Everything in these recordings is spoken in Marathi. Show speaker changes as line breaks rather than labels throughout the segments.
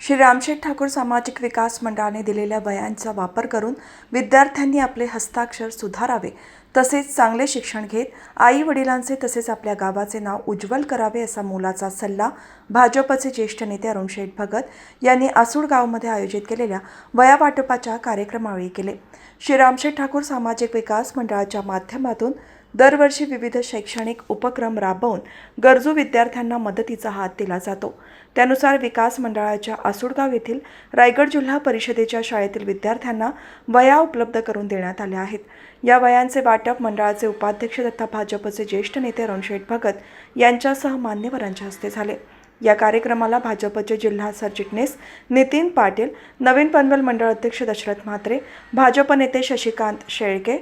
श्री रामशेठ ठाकूर सामाजिक विकास मंडळाने दिलेल्या वयांचा वापर करून विद्यार्थ्यांनी आपले हस्ताक्षर सुधारावे तसेच चांगले शिक्षण घेत आई वडिलांचे तसेच आपल्या गावाचे नाव उज्ज्वल करावे असा मोलाचा सल्ला भाजपचे ज्येष्ठ नेते अरुण शेठ भगत यांनी आसूडगावमध्ये आयोजित केलेल्या वया वाटपाच्या कार्यक्रमावेळी केले. श्री रामशेठ ठाकूर सामाजिक विकास मंडळाच्या माध्यमातून दरवर्षी विविध शैक्षणिक उपक्रम राबवून गरजू विद्यार्थ्यांना मदतीचा हात दिला जातो. त्यानुसार विकास मंडळाच्या आसुडगाव येथील रायगड जिल्हा परिषदेच्या शाळेतील विद्यार्थ्यांना वया उपलब्ध करून देण्यात आल्या आहेत. या वयांचे वाटप मंडळाचे उपाध्यक्ष तथा भाजपचे ज्येष्ठ नेते रणशेठ भगत यांच्यासह मान्यवरांच्या हस्ते झाले. या कार्यक्रमाला भाजपचे जिल्हा सरचिटणीस नितीन पाटील नवीन पनवेल मंडळ अध्यक्ष दशरथ म्हात्रे भाजप नेते शशिकांत शेळके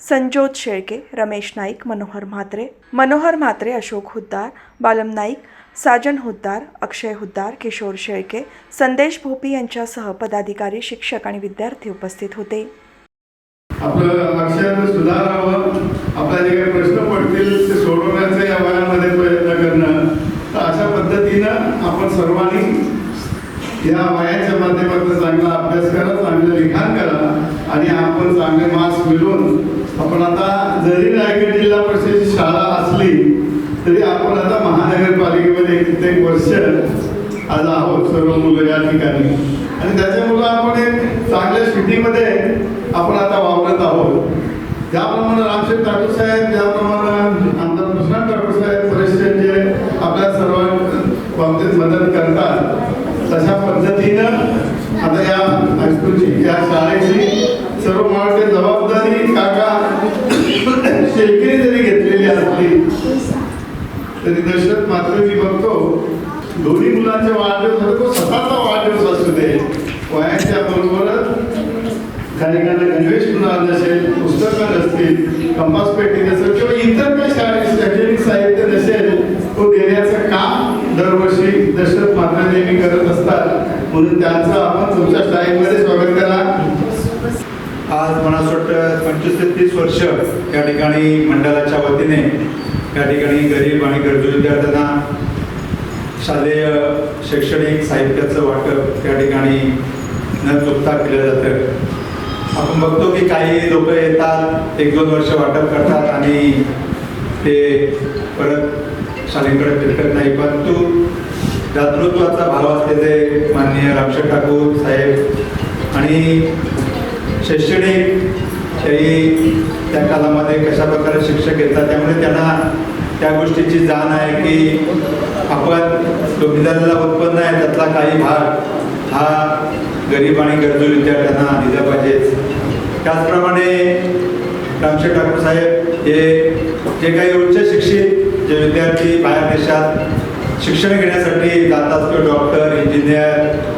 संजोत शेळके रमेश नाईक मनोहर म्हात्रे मनोहर म्हात्रे अशोक हुद्दार बालम नाईक साजन हुद्दार अक्षय हुद्दार किशोर शेळके संदेश भोपी यांच्यासह पदाधिकारी शिक्षक आणि विद्यार्थी उपस्थित होते.
आपलं अक्षर सुधारावं आपला जे काही प्रश्न पडतील ते सोडवण्याचा या वयामध्ये प्रयत्न करणं. तर अशा पद्धतीनं आपण सर्वांनी या वयाच्या माध्यमातून चांगला अभ्यास करा चांगलं लिखाण करा आणि आपण चांगले मार्क्स मिळवून आपण आता जरी रायगड जिल्हा परिषदेची शाळा असली तरी आपण आता महानगरपालिकेमध्ये कित्येक वर्ष आज आहोत सर्व मुलं या ठिकाणी. आणि त्याच्यामुळं आपण एक चांगल्या सिटीमध्ये आपण आता वावरत आहोत. ज्याप्रमाणे रामशेठ ठाकूर साहेब ज्याप्रमाणे आमदार कृष्णा ठाकूर साहेब बरेचसे जे आपल्या सर्व बाबतीत मदत करतात तशा पद्धतीनं आता या हायस्कूलची या शाळेची सर्व मला जबाबदारी शेळकेने जरी घेतलेली असली तरी दशरथ मात्र मी बघतो दोन्ही मुलांचे वाढदिवस होते तो स्वतःचा वाढदिवस असू दे. वयाच्या बरोबरच काही काही गणवेश पुन्हा नसेल पुस्तकं नसतील कंपास पेटी नसेल किंवा इतर काही शाळेत शैक्षणिक साहित्य नसेल तो देण्याचं काम दरवर्षी दशरथ मात्र नेहमी करत असतात. म्हणून त्यांचं आपण तुमच्या शाळेमध्ये स्वागत
मला असं वाटतं पंचवीस ते तीस वर्ष या ठिकाणी मंडळाच्या वतीने या ठिकाणी गरीब आणि गरजू विद्यार्थ्यांना शालेय शैक्षणिक साहित्याचं वाटप या ठिकाणी न चुकता केलं जातं. आपण बघतो की काही लोक येतात एक दोन वर्ष वाटप करतात आणि ते परत शाळेकडे फिरकत नाही. परंतु दातृत्वाचा भाव असलेले माननीय रामशेठ ठाकूर साहेब आणि शैक्षणिक काही त्या कालामध्ये कशा प्रकारे शिक्षक येतात त्यामुळे त्यांना त्या गोष्टीची जाण आहे की आपण जो मिळालेला उत्पन्न आहे त्यातला काही भाग हा गरीब आणि गरजू विद्यार्थ्यांना दिला पाहिजे. त्याचप्रमाणे रामशेठ ठाकूर साहेब हे जे काही उच्च शिक्षित जे विद्यार्थी बाहेर देशात शिक्षण घेण्यासाठी जातात किंवा डॉक्टर इंजिनियर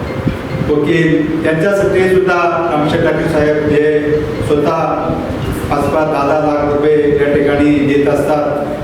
वकील यांच्यासाठी सुद्धा रामशेठ ठाकरे